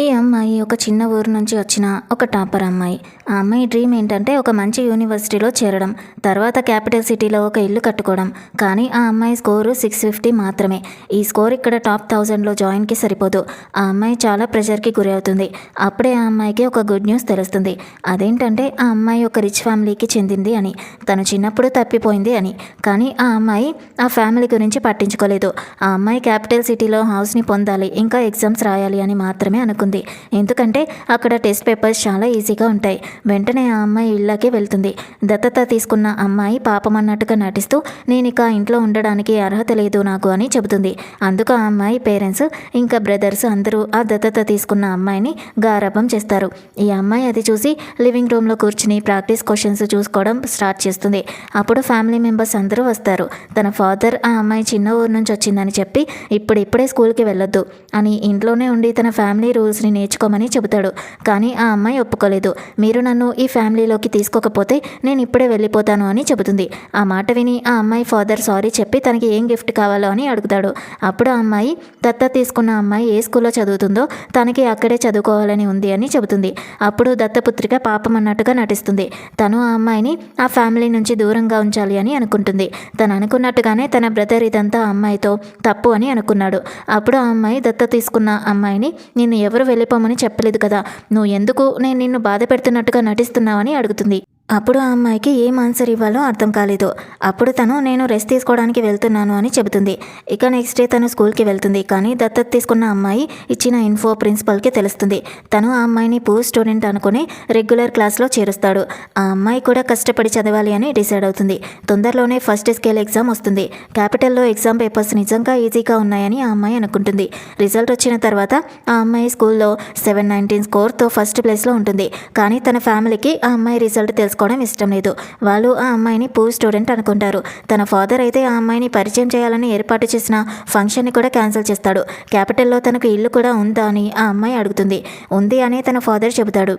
ఈ అమ్మాయి ఒక చిన్న ఊరు నుంచి వచ్చిన ఒక టాపర్ అమ్మాయి? ఆ అమ్మాయి డ్రీమ్ ఏంటంటే ఒక మంచి యూనివర్సిటీలో చేరడం తర్వాత క్యాపిటల్ సిటీలో ఒక ఇల్లు కట్టుకోవడం. కానీ ఆ అమ్మాయి స్కోరు సిక్స్ ఫిఫ్టీ మాత్రమే. ఈ స్కోర్ ఇక్కడ టాప్ థౌజండ్లో జాయిన్కి సరిపోదు. ఆ అమ్మాయి చాలా ప్రెషర్కి గురి అవుతుంది. అప్పుడే ఆ అమ్మాయికి ఒక గుడ్ న్యూస్ తెలుస్తుంది. అదేంటంటే ఆ అమ్మాయి ఒక రిచ్ ఫ్యామిలీకి చెందింది అని. తను చిన్నప్పుడు తప్పిపోయింది అని. కానీ ఆ అమ్మాయి ఆ ఫ్యామిలీ గురించి పట్టించుకోలేదు. ఆ అమ్మాయి క్యాపిటల్ సిటీలో హౌస్ని పొందాలి ఇంకా ఎగ్జామ్స్ రాయాలి అని మాత్రమే అనుకుంది. ఎందుకంటే అక్కడ టెస్ట్ పేపర్స్ చాలా ఈజీగా ఉంటాయి. వెంటనే ఆ అమ్మాయి ఇళ్ళకి వెళ్తుంది. దత్తత తీసుకున్న అమ్మాయి పాపం అన్నట్టుగా నటిస్తూ నేను ఇక ఇంట్లో ఉండడానికి అర్హత లేదు నాకు అని చెబుతుంది. అందుకు ఆ అమ్మాయి పేరెంట్స్ ఇంకా బ్రదర్స్ అందరూ ఆ దత్తత తీసుకున్న అమ్మాయిని గారాభం చేస్తారు. ఈ అమ్మాయి అది చూసి లివింగ్ రూమ్లో కూర్చుని ప్రాక్టీస్ క్వశ్చన్స్ చూసుకోవడం స్టార్ట్ చేస్తుంది. అప్పుడు ఫ్యామిలీ మెంబర్స్ అందరూ వస్తారు. తన ఫాదర్ ఆ అమ్మాయి చిన్న ఊరు నుంచి వచ్చిందని చెప్పి ఇప్పుడిప్పుడే స్కూల్కి వెళ్ళొద్దు అని ఇంట్లోనే ఉండి తన ఫ్యామిలీ రూల్స్ని నేర్చుకోమని చెబుతాడు. కానీ ఆ అమ్మాయి ఒప్పుకోలేదు. మీరు నన్ను ఈ ఫ్యామిలీలోకి తీసుకోకపోతే నేను ఇప్పుడే వెళ్ళిపోతాను అని చెబుతుంది. ఆ మాట విని ఆ అమ్మాయి ఫాదర్ సారీ చెప్పి తనకి ఏం గిఫ్ట్ కావాలో అని అడుగుతాడు. అప్పుడు ఆ అమ్మాయి దత్త తీసుకున్న అమ్మాయి ఏ స్కూల్లో చదువుతుందో తనకి అక్కడే చదువుకోవాలని ఉంది అని చెబుతుంది. అప్పుడు దత్తపుత్రిక పాపం అన్నట్టుగా నటిస్తుంది. తను ఆ అమ్మాయిని ఆ ఫ్యామిలీ నుంచి దూరంగా ఉంచాలి అని అనుకుంటుంది. తను అనుకున్నట్టుగానే తన బ్రదర్ ఇదంతా అమ్మాయితో తప్పు అని అనుకున్నాడు. అప్పుడు ఆ అమ్మాయి దత్త తీసుకున్న అమ్మాయిని నిన్ను ఎవరు వెళ్ళిపోమని చెప్పలేదు కదా. నువ్వు ఎందుకు నేను నిన్ను బాధ పెడుతున్నట్టుగా నటిస్తున్నావని అడుగుతుంది. అప్పుడు ఆ అమ్మాయికి ఏం ఆన్సర్ ఇవ్వాలో అర్థం కాలేదు. అప్పుడు తను నేను రెస్ట్ తీసుకోవడానికి వెళ్తున్నాను అని చెబుతుంది. ఇక నెక్స్ట్ డే తను స్కూల్కి వెళ్తుంది. కానీ దత్తత తీసుకున్న అమ్మాయి ఇచ్చిన ఇన్ఫో ప్రిన్సిపల్కి తెలుస్తుంది. తను ఆ అమ్మాయిని పూర్ స్టూడెంట్ అనుకుని రెగ్యులర్ క్లాస్లో చేరుస్తాడు. ఆ అమ్మాయి కూడా కష్టపడి చదవాలి అని డిసైడ్ అవుతుంది. తొందరలోనే ఫస్ట్ స్కేల్ ఎగ్జామ్ వస్తుంది. క్యాపిటల్లో ఎగ్జామ్ పేపర్స్ నిజంగా ఈజీగా ఉన్నాయని ఆ అమ్మాయి అనుకుంటుంది. రిజల్ట్ వచ్చిన తర్వాత ఆ అమ్మాయి స్కూల్లో సెవెన్ నైన్టీన్ స్కోర్తో ఫస్ట్ ప్లేస్లో ఉంటుంది. కానీ తన ఫ్యామిలీకి ఆ అమ్మాయి రిజల్ట్ తెలుసు తెలుసుకోవడం ఇష్టం లేదు. వాళ్ళు ఆ అమ్మాయిని పూర్ స్టూడెంట్ అనుకుంటారు. తన ఫాదర్ అయితే ఆ అమ్మాయిని పరిచయం చేయాలని ఏర్పాటు చేసిన ఫంక్షన్ని కూడా క్యాన్సిల్ చేస్తాడు. క్యాపిటల్లో తనకు ఇల్లు కూడా ఉందా అని ఆ అమ్మాయి అడుగుతుంది. ఉంది అని తన ఫాదర్ చెబుతాడు.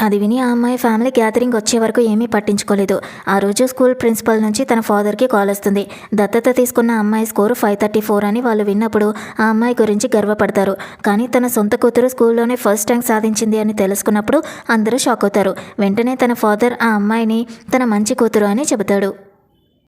అది విని ఆ అమ్మాయి ఫ్యామిలీ గ్యాదరింగ్ వచ్చే వరకు ఏమీ పట్టించుకోలేదు. ఆ రోజు స్కూల్ ప్రిన్సిపల్ నుంచి తన ఫాదర్కి కాల్ వస్తుంది. దత్తత తీసుకున్న అమ్మాయి స్కోరు ఫైవ్ థర్టీ ఫోర్ అని వాళ్ళు విన్నప్పుడు ఆ అమ్మాయి గురించి గర్వపడతారు. కానీ తన సొంత కూతురు స్కూల్లోనే ఫస్ట్ ర్యాంక్ సాధించింది అని తెలుసుకున్నప్పుడు అందరూ షాక్ అవుతారు. వెంటనే తన ఫాదర్ ఆ అమ్మాయిని తన మంచి కూతురు అని చెబుతాడు.